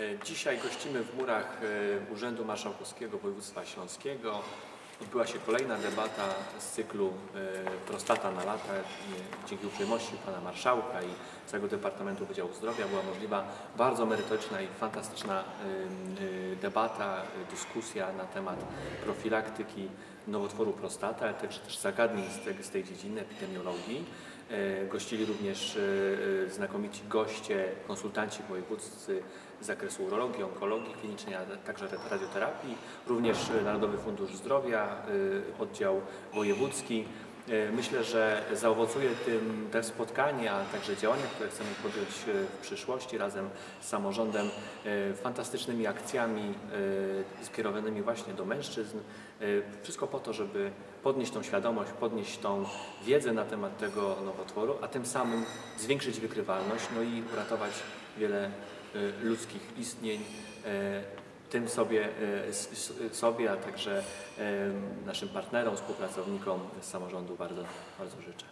E, Dzisiaj gościmy w murach e, Urzędu Marszałkowskiego Województwa Śląskiego. Odbyła się kolejna debata z cyklu e, Prostata na lata. Dzięki uprzejmości Pana Marszałka i całego Departamentu Wydziału Zdrowia była możliwa bardzo merytoryczna i fantastyczna debata, dyskusja na temat profilaktyki nowotworu prostaty, ale też, też zagadnień z tej, z tej dziedziny epidemiologii. E, Gościli również e, e, znakomici goście, konsultanci wojewódzcy z zakresu urologii, onkologii klinicznej, a także radioterapii, również Narodowy Fundusz Zdrowia, oddział wojewódzki. E, Myślę, że zaowocuje tym te spotkanie, a także działania, które chcemy podjąć e, w przyszłości razem z samorządem, e, fantastycznymi akcjami skierowanymi właśnie do mężczyzn. Wszystko po to, żeby podnieść tą świadomość, podnieść tą wiedzę na temat tego nowotworu, a tym samym zwiększyć wykrywalność, no i uratować wiele ludzkich istnień. Tym sobie, e, sobie, a także e, naszym partnerom, współpracownikom z samorządu bardzo, bardzo życzę.